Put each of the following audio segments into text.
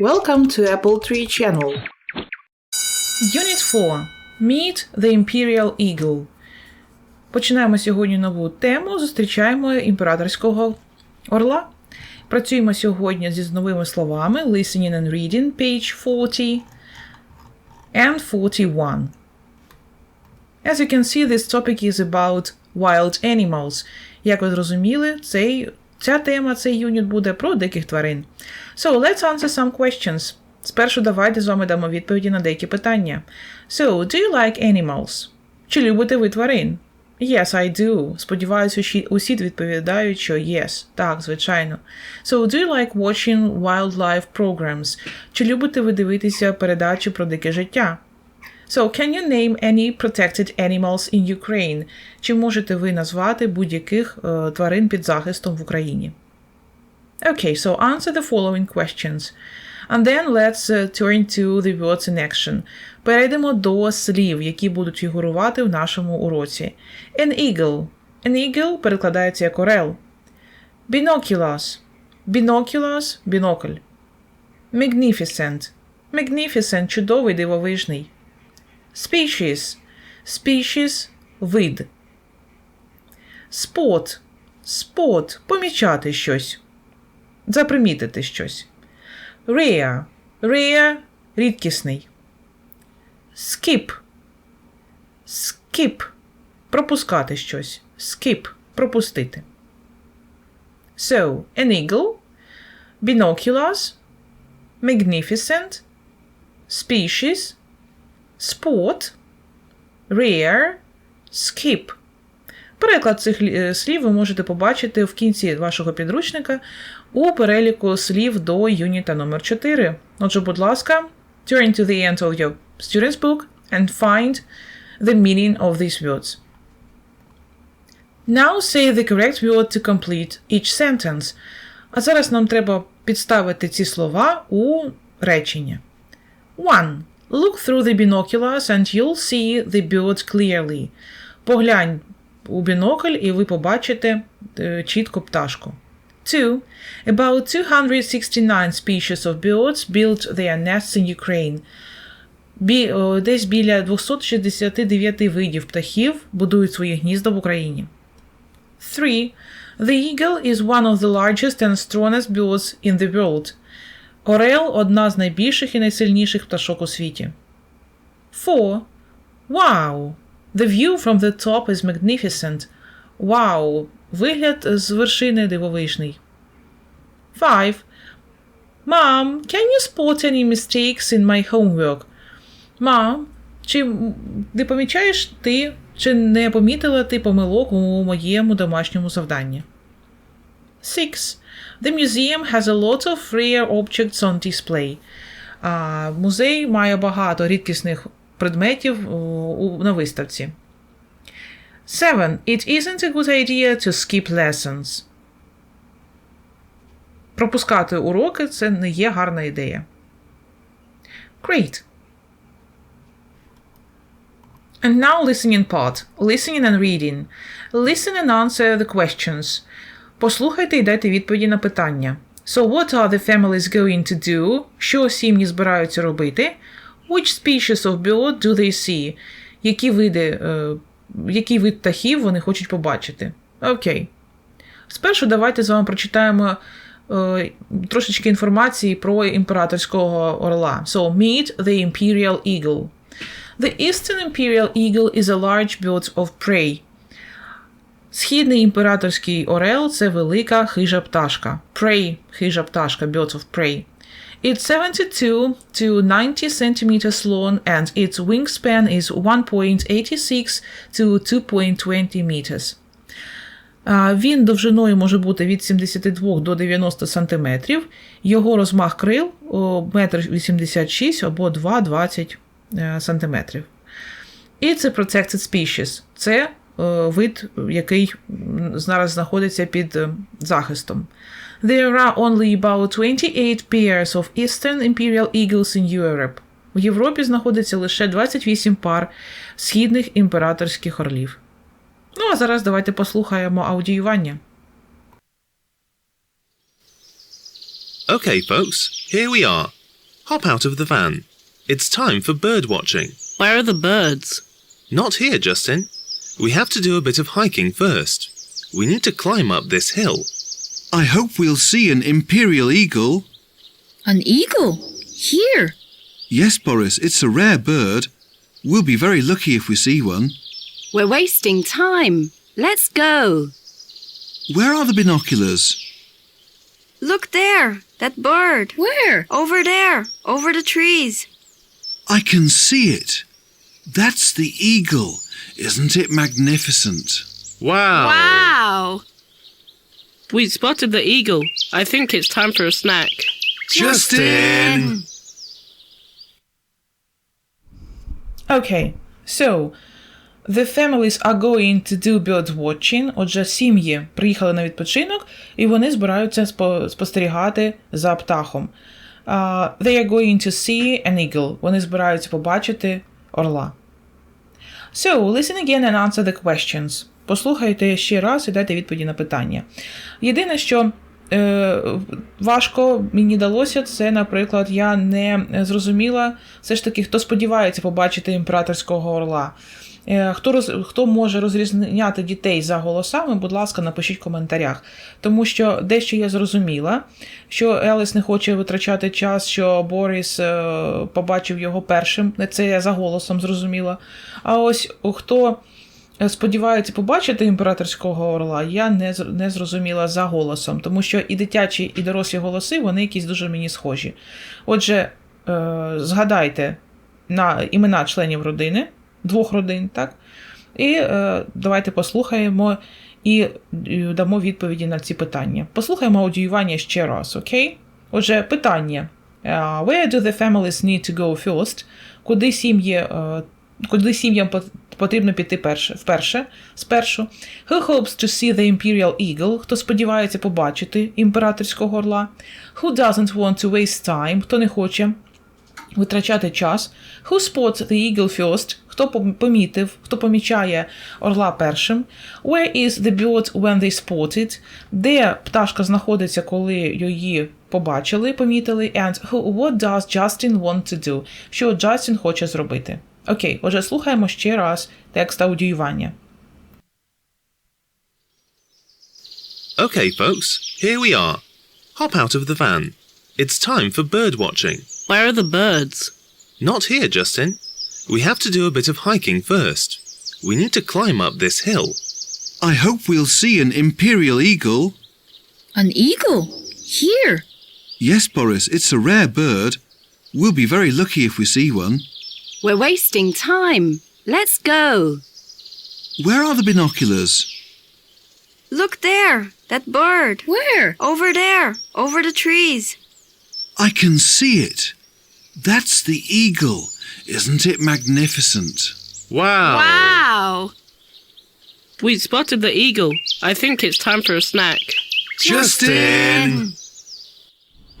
Welcome to Apple Tree Channel. Unit 4. Meet the Imperial Eagle. Починаємо сьогодні нову тему. Зустрічаємо імператорського орла. Працюємо сьогодні зі новими словами listening and reading, page 40 and 41. As you can see, this topic is about wild animals. Як ви зрозуміли, цей, ця тема, цей юніт буде про диких тварин. So, let's answer some questions. Спершу давайте з вами дамо відповіді на деякі питання. So, do you like animals? Чи любите ви тварин? Yes, I do. Сподіваюся, усі, відповідають, що yes. Так, звичайно. So, do you like watching wildlife programs? Чи любите ви дивитися передачі про дике життя? So, can you name any protected animals in Ukraine? Чи можете ви назвати будь-яких е, тварин під захистом в Україні? Okay, so answer the following questions. And then let's uh, turn to the words in action. Перейдемо до слів, які будуть фігурувати в нашому уроці. An eagle. An eagle перекладається як орел. Binoculars. Binoculars – бінокль. Magnificent. Magnificent – чудовий, дивовижний. Species. Species – вид. Spot. Spot – помічати щось. Запримітити щось. Rare. Rare – рідкісний. Skip. Skip – пропускати щось. Skip – пропустити. So, an eagle, binoculars, magnificent, species, sport, rare, skip. Переклад цих е, слів ви можете побачити в кінці вашого підручника у переліку слів до юніта номер 4 Отже, будь ласка, turn to the end of your student's book and find the meaning of these words. Now say the correct word to complete each sentence. А зараз нам треба підставити ці слова у речення. 1. Look through the binoculars and you'll see the bird clearly. Поглянь у бінокль і ви побачите е, чітко пташку. 2. About 269 species of birds built their nests in Ukraine. Бі, о, десь біля 269 видів птахів будують свої гнізда в Україні. 3. The eagle is one of the largest and strongest birds in the world. Орел одна з найбільших і найсильніших пташок у світі. 4. Wow! The view from the top is magnificent. Wow! Вигляд з вершини дивовижний. 5. Mom, can you spot any mistakes in my homework? Мам, чи не помічаєш ти, чи не помітила ти помилок у моєму домашньому завданні? 6. The museum has a lot of rare objects on display. А, музей має багато рідкісних предметів у, у, на виставці. 7. It isn't a good idea to skip lessons. Пропускати уроки це не є гарна ідея. Great. And now listening part. Listening and reading. Listen and answer the questions. Послухайте і дайте відповіді на питання. So what are the families going to do? Що сім'ї збираються робити? Which species of bird do they see? Які види, е, який вид птахів вони хочуть побачити? Окей. Спершу давайте з вами прочитаємо е, трошечки інформації про імператорського орла. So, meet the imperial eagle. The eastern imperial eagle is a large bird of prey. Східний імператорський орел це велика хижа пташка. Prey – хижа пташка, birds of prey. It's 72 to 90 centimeters long and its wingspan is 1.86 to 2.20 meters. Він довжиною може бути від 72 до 90 см. Його розмах крил 1,86 м або 2,20 см. It's a protected species. Це е, вид, який зараз знаходиться під е, захистом. There are only about 28 pairs of eastern imperial eagles in Europe. В Європі знаходиться лише 28 пар східних імператорських орлів. Ну, а зараз давайте послухаємо аудіювання. Okay, folks, here we are. Hop out of the van. It's time for bird watching. Where are the birds? Not here, Justin. We have to do a bit of hiking first. We need to climb up this hill. I hope we'll see an imperial eagle. An eagle? Here? Yes, Boris, it's a rare bird. We'll be very lucky if we see one. We're wasting time. Let's go. Where are the binoculars? Look there. That bird. Where? Over there. Over the trees. I can see it. That's the eagle. Isn't it magnificent? Wow! Wow. We spotted the eagle. I think it's time for a snack. Justin! Okay, so the families are going to do bird watching. Отже, сім'ї приїхали на відпочинок і вони збираються спо- спостерігати за птахом. Uh, they are going to see an eagle. Вони збираються побачити орла. So, listen again and answer the questions. Послухайте ще раз і дайте відповіді на питання. Єдине, що е, важко мені далося, це, наприклад, я не зрозуміла все ж таки, хто сподівається побачити імператорського орла. Е, Хто, роз, хто може розрізняти дітей за голосами, будь ласка, напишіть в коментарях. Тому що дещо я зрозуміла, що Еліс не хоче витрачати час, що Борис е, побачив його першим. Це я за голосом зрозуміла. А ось хто сподівається побачити імператорського орла, я не, не зрозуміла за голосом, тому що і дитячі, і дорослі голоси, вони якісь дуже мені схожі. Отже, е, згадайте на імена членів родини, двох родин, так? І е, давайте послухаємо і е, дамо відповіді на ці питання. Послухаємо аудіювання ще раз, окей? Отже, питання. Е, Where do the families need to go first? Куди сім'ї, е, куди сім'ям потрібно піти перше, вперше, спершу? Who hopes to see the imperial eagle? Хто сподівається побачити імператорського орла? Who doesn't want to waste time? Хто не хоче витрачати час. Who spots the eagle first? Хто помітив, хто помічає орла першим? Where is the bird when they spotted? Де пташка знаходиться, коли її побачили, помітили? And who, what does Justin want to do? Що Джастін хоче зробити? Окей, отже, слухаємо ще раз текст аудіювання. Okay, folks, here we are. Hop out of the van. It's time for bird watching. Where are the birds? Not here, Justin. We have to do a bit of hiking first. We need to climb up this hill. I hope we'll see an imperial eagle. An eagle? Here? Yes, Boris, it's a rare bird. We'll be very lucky if we see one. We're wasting time. Let's go. Where are the binoculars? Look there. That bird. Where? Over there. Over the trees. I can see it. That's the eagle. Isn't it magnificent? Wow! Wow. We spotted the eagle. I think it's time for a snack. Justin!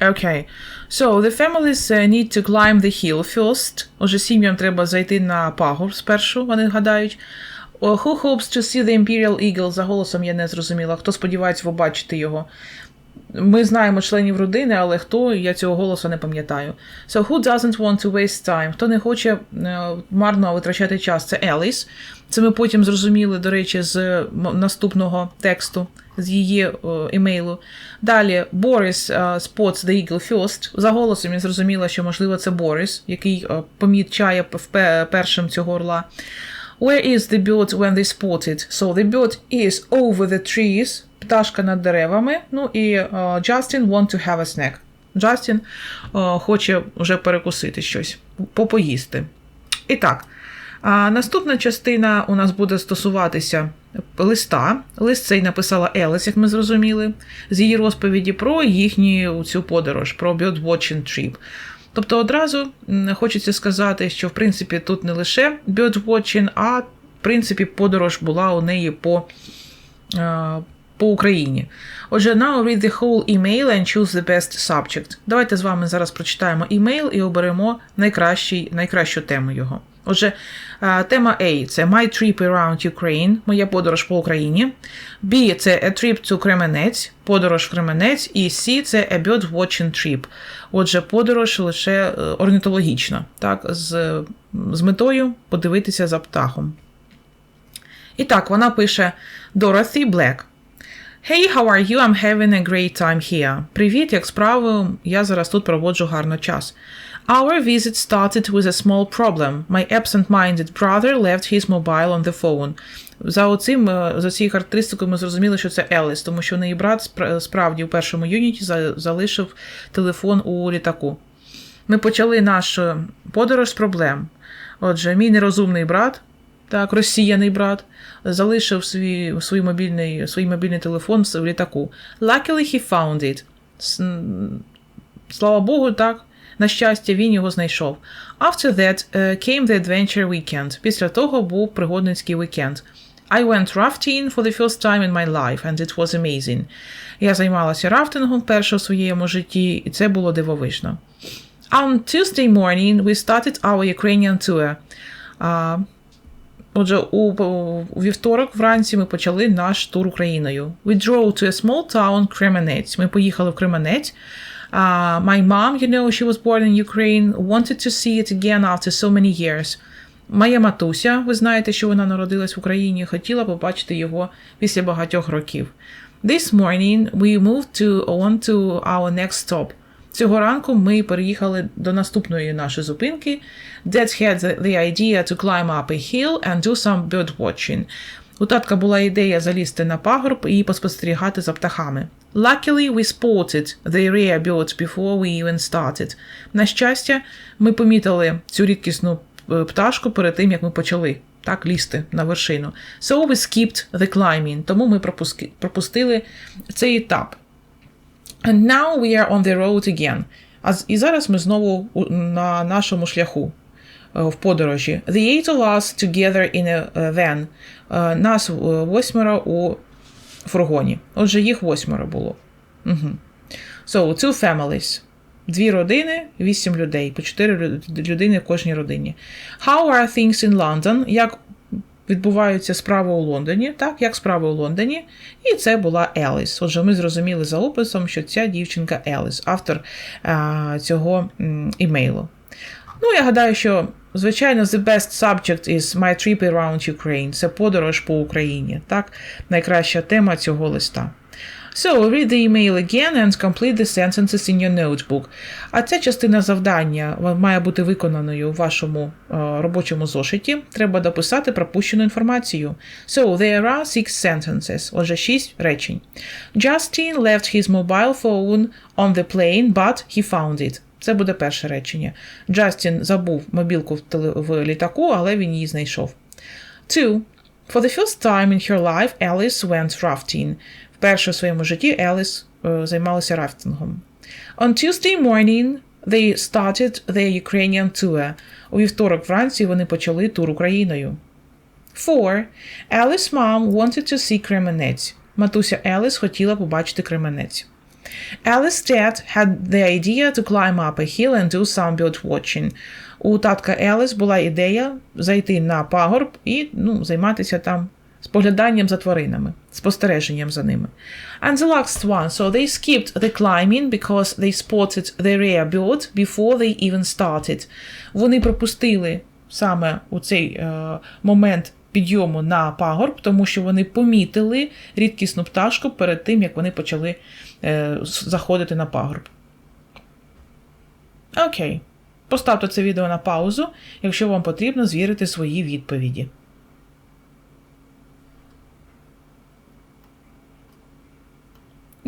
Okay. So, the families uh, need to climb the hill first. Отже, сім'ям треба зайти на пагорб спершу, вони гадають. Uh, Who hopes to see the Imperial Eagle? За голосом я не зрозуміла. Хто сподівається побачити його? Ми знаємо членів родини, але хто, я цього голосу не пам'ятаю. So, who doesn't want to waste time? Хто не хоче е, марно витрачати час? Це Еліс. Це ми потім зрозуміли, до речі, з наступного тексту, з її е, емейлу. Далі Борис е, spots the eagle first. За голосом я зрозуміла, що можливо це Борис, який е, помічає першим цього орла. Where is the bird when they spotted? So the bird is over the trees. Пташка над деревами. Ну і е, Justin want to have a snack. Джастін е, хоче вже перекусити щось, попоїсти. І так, а наступна частина у нас буде стосуватися листа. Лист цей написала Елес, як ми зрозуміли, з її розповіді про їхню цю подорож, про birdwatching trip. Тобто одразу хочеться сказати, що в принципі тут не лише birdwatching, а в принципі подорож була у неї по, е, по Україні. Отже, now read the whole email and choose the best subject. Давайте з вами зараз прочитаємо email і оберемо найкращий, найкращу тему його. Отже, е, тема A – це My Trip Around Ukraine, моя подорож по Україні. B – це A Trip to Кременець, подорож в Кременець. І C – це A Bird Watching Trip. Отже, подорож лише е, орнітологічна, так, з, з метою подивитися за птахом. І так, вона пише Dorothy Black. Hey, how are you? I'm having a great time here. Привіт, як справи? Я зараз тут проводжу гарно час. Our visit started with a small problem. My absent-minded brother left his mobile on the phone. За оцим, е, за цією характеристикою ми зрозуміли, що це Еліс, тому що в неї брат справді у першому юніті залишив телефон у літаку. Ми почали нашу подорож з проблем. Отже, мій нерозумний брат, так, розсіяний брат, залишив свій, свій, мобільний, свій мобільний телефон в літаку. Luckily he found it. Слава Богу, так. На щастя, він його знайшов. After that uh, came the adventure weekend. Після того був пригодницький вікенд. I went rafting for the first time in my life, and it was amazing. Я займалася рафтингом вперше у своєму житті, і це було дивовижно. On Tuesday morning we started our Ukrainian tour. А, Отже, у, у вівторок вранці ми почали наш тур Україною. We drove to a small town, Кременець. Ми поїхали в Кременець. Uh, my mom, you know, she was born in Ukraine, wanted to see it again after so many years. Моя матуся, ви знаєте, що вона народилась в Україні, хотіла побачити його після багатьох років. This morning we moved to, on to our next stop. Цього ранку ми переїхали до наступної нашої зупинки. Dad had the, idea to climb up a hill and do some bird watching. У татка була ідея залізти на пагорб і поспостерігати за птахами. Luckily, we spotted the rare birds before we even started. На щастя, ми помітили цю рідкісну е, пташку перед тим, як ми почали так лізти на вершину. So we skipped the climbing, тому ми пропустили цей етап. And now we are on the road again. А і зараз ми знову на нашому шляху е, в подорожі. The eight of us together in a е, van. Е, Нас восьмеро у фургоні. Отже, їх восьмеро було. Угу. So, two families. Дві родини, вісім людей, по чотири людини в кожній родині. How are things in London? Як відбуваються справи у Лондоні? Так, як справи у Лондоні? І це була Еліс. Отже, ми зрозуміли за описом, що ця дівчинка Еліс, автор а, цього імейлу. Ну, я гадаю, що, звичайно, the best subject is My Trip Around Ukraine. Це подорож по Україні. Так, найкраща тема цього листа. So, read the email again and complete the sentences in your notebook. А ця частина завдання має бути виконаною у вашому е, робочому зошиті. Треба дописати пропущену інформацію. So, there are six sentences. Отже, шість речень. Justin left his mobile phone on the plane, but he found it. Це буде перше речення. Джастін забув мобілку в, літаку, але він її знайшов. Two. For the first time in her life, Alice went rafting. Вперше у своєму житті Еліс е, займалася рафтингом. On Tuesday morning they started their Ukrainian tour. У вівторок вранці вони почали тур Україною. 4. Alice's mom wanted to see Кременець. Матуся Еліс хотіла побачити Кременець. Alice's dad had the idea to climb up a hill and do some bird watching. У татка Еліс була ідея зайти на пагорб і ну, займатися там спогляданням за тваринами, спостереженням за ними. And the last one, so they skipped the climbing because they spotted the rare bird before they even started. Вони пропустили саме у цей е, момент підйому на пагорб, тому що вони помітили рідкісну пташку перед тим, як вони почали е, заходити на пагорб. Окей. Поставте це відео на паузу, якщо вам потрібно звірити свої відповіді.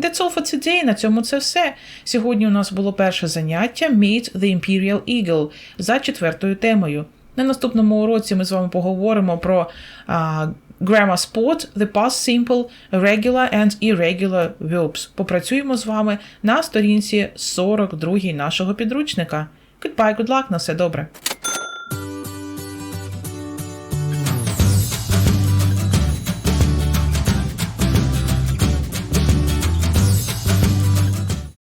That's all for today. На цьому це все. Сьогодні у нас було перше заняття Meet the Imperial Eagle за четвертою темою. На наступному уроці ми з вами поговоримо про а, Grammar Sport, the Past Simple, Regular and Irregular Verbs. Попрацюємо з вами на сторінці 42 нашого підручника. Goodbye, good luck, на все добре.